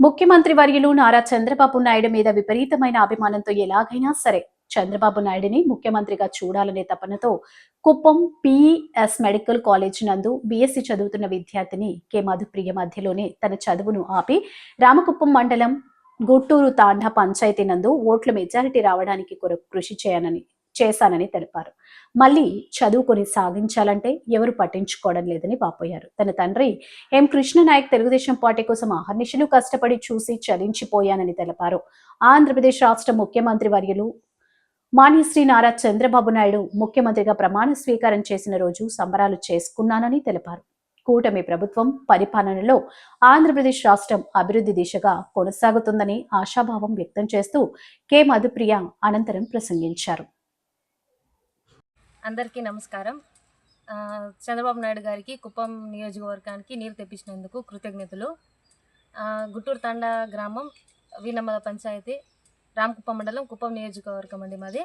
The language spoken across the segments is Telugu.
ముఖ్యమంత్రి వర్యులు నారా చంద్రబాబు నాయుడు మీద విపరీతమైన అభిమానంతో ఎలాగైనా సరే చంద్రబాబు నాయుడిని ముఖ్యమంత్రిగా చూడాలనే తపనతో కుప్పం పిఈఎస్ మెడికల్ కాలేజ్ నందు బీఎస్సీ చదువుతున్న విద్యార్థిని కె మధుప్రియ మధ్యలోనే తన చదువును ఆపి రామకుప్పం మండలం గుట్టూరు తాండా పంచాయతీ నందు ఓట్ల మెజారిటీ రావడానికి కొరకు కృషి చేయనని చేశానని తెలిపారు. మళ్ళీ చదువుకొని సాగించాలంటే ఎవరు పట్టించుకోవడం లేదని వాపోయారు. తన తండ్రి ఎం. కృష్ణనాయక్ తెలుగుదేశం పార్టీ కోసం అహర్నిశలు కష్టపడి చూసి చలించిపోయానని తెలిపారు. ఆంధ్రప్రదేశ్ రాష్ట్ర ముఖ్యమంత్రి వర్యులు మాన్యశ్రీ నారా చంద్రబాబు నాయుడు ముఖ్యమంత్రిగా ప్రమాణ స్వీకారం చేసిన రోజు సంబరాలు చేసుకున్నానని తెలిపారు. కూటమి ప్రభుత్వం పరిపాలనలో ఆంధ్రప్రదేశ్ రాష్ట్రం అభివృద్ధి దిశగా కొనసాగుతుందని ఆశాభావం వ్యక్తం చేస్తూ కె. మధుప్రియ అనంతరం ప్రసంగించారు. అందరికీ నమస్కారం. చంద్రబాబు నాయుడు గారికి కుప్పం నియోజకవర్గానికి నీరు తెప్పించినందుకు కృతజ్ఞతలు. గుట్టూరు గుంటూరు తండా గ్రామం వీనమ్మల పంచాయతీ రామకుప్పం మండలం కుప్పం నియోజకవర్గం అండి మాది.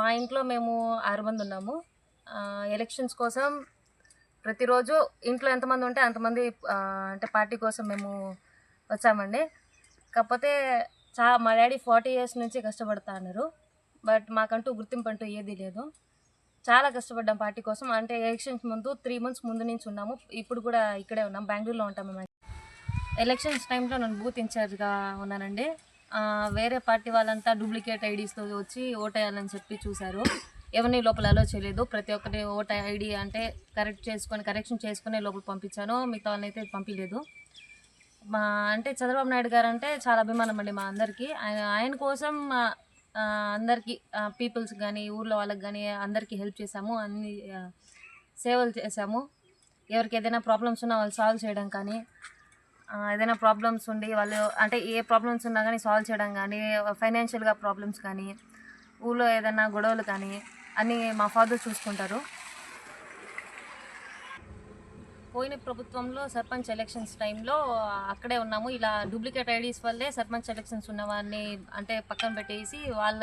మా ఇంట్లో మేము ఆరు మంది ఉన్నాము. ఎలక్షన్స్ కోసం ప్రతిరోజు ఇంట్లో ఎంతమంది ఉంటే అంతమంది అంటే పార్టీ కోసం మేము వచ్చామండి. కాకపోతే చా మా డాడీ ఫార్టీ ఇయర్స్ నుంచి కష్టపడతా అన్నారు. బట్ మాకంటూ గుర్తింపు అంటూ ఏదీ లేదు. చాలా కష్టపడ్డాం పార్టీ కోసం. అంటే ఎలక్షన్స్ ముందు త్రీ మంత్స్ ముందు నుంచి ఉన్నాము. ఇప్పుడు కూడా ఇక్కడే ఉన్నాం. బెంగళూరులో ఉంటాం మేము. ఎలక్షన్స్ టైంలో నేను బూత్ ఇన్ఛార్జ్గా ఉన్నానండి వేరే పార్టీ వాళ్ళంతా డూప్లికేట్ ఐడీస్తో వచ్చి ఓటేయాలని చెప్పి చూశారు. ఎవరిని లోపల అలో చేయలేదు. ప్రతి ఒక్కటి ఓట ఐడి అంటే కరెక్ట్ చేసుకొని కరెక్షన్ చేసుకుని లోపల పంపించాను. మిగతా వాళ్ళని అయితే పంపించలేదు మా అంటే చంద్రబాబు నాయుడు గారు అంటే చాలా అభిమానం అండి మా అందరికీ. ఆయన ఆయన కోసం అందరికీ పీపుల్స్ కానీ ఊర్లో వాళ్ళకి కానీ అందరికీ హెల్ప్ చేశాము. అన్ని సేవలు చేశాము. ఎవరికి ఏదైనా ప్రాబ్లమ్స్ ఉన్నా వాళ్ళు సాల్వ్ చేయడం కానీ ఏదైనా ప్రాబ్లమ్స్ ఉండి వాళ్ళు అంటే ఏ ప్రాబ్లమ్స్ ఉన్నా కానీ సాల్వ్ చేయడం కానీ ఫైనాన్షియల్గా ప్రాబ్లమ్స్ కానీ ఊళ్ళో ఏదైనా గొడవలు కానీ అన్నీ మా ఫాదర్ చూసుకుంటారు. పోయిన ప్రభుత్వంలో సర్పంచ్ ఎలక్షన్స్ టైంలో అక్కడే ఉన్నాము. ఇలా డూప్లికేట్ ఐడీస్ వల్లే సర్పంచ్ ఎలక్షన్స్ ఉన్న వారిని అంటే పక్కన పెట్టేసి వాళ్ళ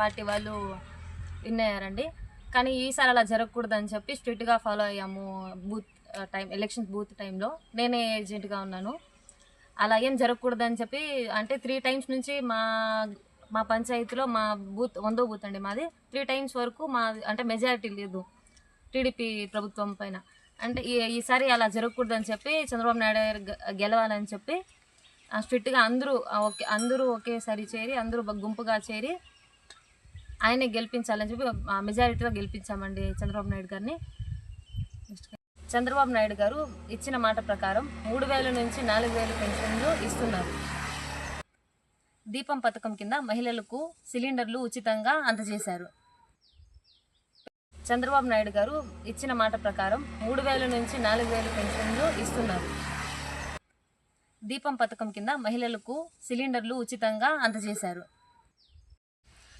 పార్టీ వాళ్ళు విన్ అయ్యారండి. కానీ ఈసారి అలా జరగకూడదని చెప్పి స్ట్రిక్ట్గా ఫాలో అయ్యాము బూత్ టైం ఎలక్షన్స్ బూత్ టైంలో. నేనే ఏజెంట్గా ఉన్నాను. అలా ఏం జరగకూడదని చెప్పి అంటే త్రీ టైమ్స్ నుంచి మా మా పంచాయతీలో మా బూత్ వందో బూత్ అండి మాది. త్రీ టైమ్స్ వరకు మా అంటే మెజారిటీ లేదు టీడీపీ ప్రభుత్వం పైన. అంటే ఈ- ఈసారి అలా జరగకూడదని చెప్పి చంద్రబాబు నాయుడు గారు గెలవాలని చెప్పి ఆ, స్ట్రిక్ట్గా అందరూ ఒకే అందరూ ఒకేసారి చేరి అందరూ గుంపుగా చేరి ఆయనే గెలిపించాలని చెప్పి మెజారిటీగా గెలిపించామండి చంద్రబాబు నాయుడు గారిని. చంద్రబాబు నాయుడు గారు ఇచ్చిన మాట ప్రకారం మూడు వేల నుంచి నాలుగు వేలు పెన్షన్లు ఇస్తున్నారు. దీపం పథకం కింద మహిళలకు సిలిండర్లు ఉచితంగా అందజేశారు. చంద్రబాబు నాయుడు గారు ఇచ్చిన మాట ప్రకారం మూడు వేల నుంచి నాలుగు వేలు పెన్షన్లు ఇస్తున్నారు. దీపం పథకం కింద మహిళలకు సిలిండర్లు ఉచితంగా అందజేశారు.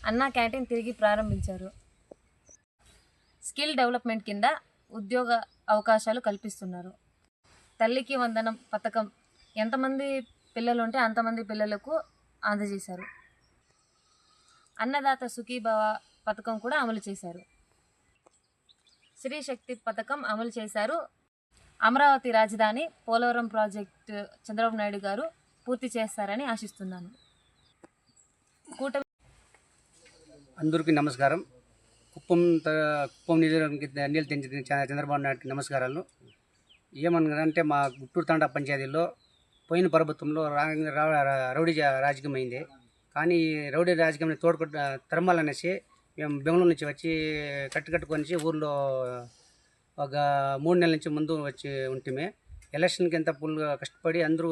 అన్నా క్యాంటీన్ తిరిగి ప్రారంభించారు. స్కిల్ డెవలప్మెంట్ కింద ఉద్యోగ అవకాశాలు కల్పిస్తున్నారు. తల్లికి వందనం పథకం ఎంతమంది పిల్లలు ఉంటే అంతమంది పిల్లలకు అందజేశారు. అన్నదాత సుఖీభవ పథకం కూడా అమలు చేశారు. స్త్రీ శక్తి పథకం అమలు చేశారు. అమరావతి రాజధాని పోలవరం ప్రాజెక్టు చంద్రబాబు నాయుడు గారు పూర్తి చేస్తారని ఆశిస్తున్నాను. కూటమి అందరికీ నమస్కారం. కుప్పం కుప్పం నియోజకవర్గానికి నీళ్ళు తెంచిన చ- చంద్రబాబు నాయుడుకి నమస్కారాలు. ఏమన్నారంటే మా గుట్టూరు తండా పంచాయతీలో పోయిన ప్రభుత్వంలో రా రౌడీ రాజకీయం అయింది కానీ రౌడీ రాజకీయం తోడుకొట్ట తరమాలనేసి మేము బెంగళూరు నుంచి వచ్చి కట్టు కట్టుకొని ఊర్లో ఒక మూడు నెలల నుంచి ముందు వచ్చి ఉంటిమే. ఎలక్షన్కి ఎంత ఫుల్గా కష్టపడి అందరూ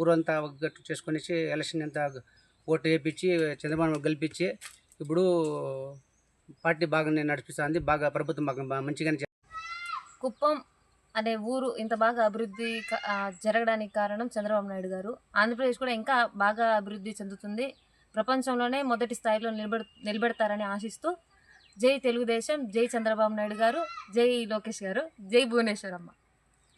ఊరంతా ఒగ్గట్టు చేసుకొని ఎలక్షన్ ఎంత ఓటు వేయించి చంద్రబాబు గెలిపించి ఇప్పుడు పార్టీ బాగానే నడిపిస్తుంది బాగా ప్రభుత్వం బాగా మంచిగానే కుప్పం అనే ఊరు ఇంత బాగా అభివృద్ధి జరగడానికి కారణం చంద్రబాబు నాయుడు గారు. ఆంధ్రప్రదేశ్ కూడా ఇంకా బాగా అభివృద్ధి చెందుతుంది. ప్రపంచంలోనే మొదటి స్థాయిలో నిలబెడ నిలబెడతారని ఆశిస్తూ జై తెలుగుదేశం జై చంద్రబాబు నాయుడు గారు జై లోకేష్ గారు జై భువనేశ్వరమ్మ.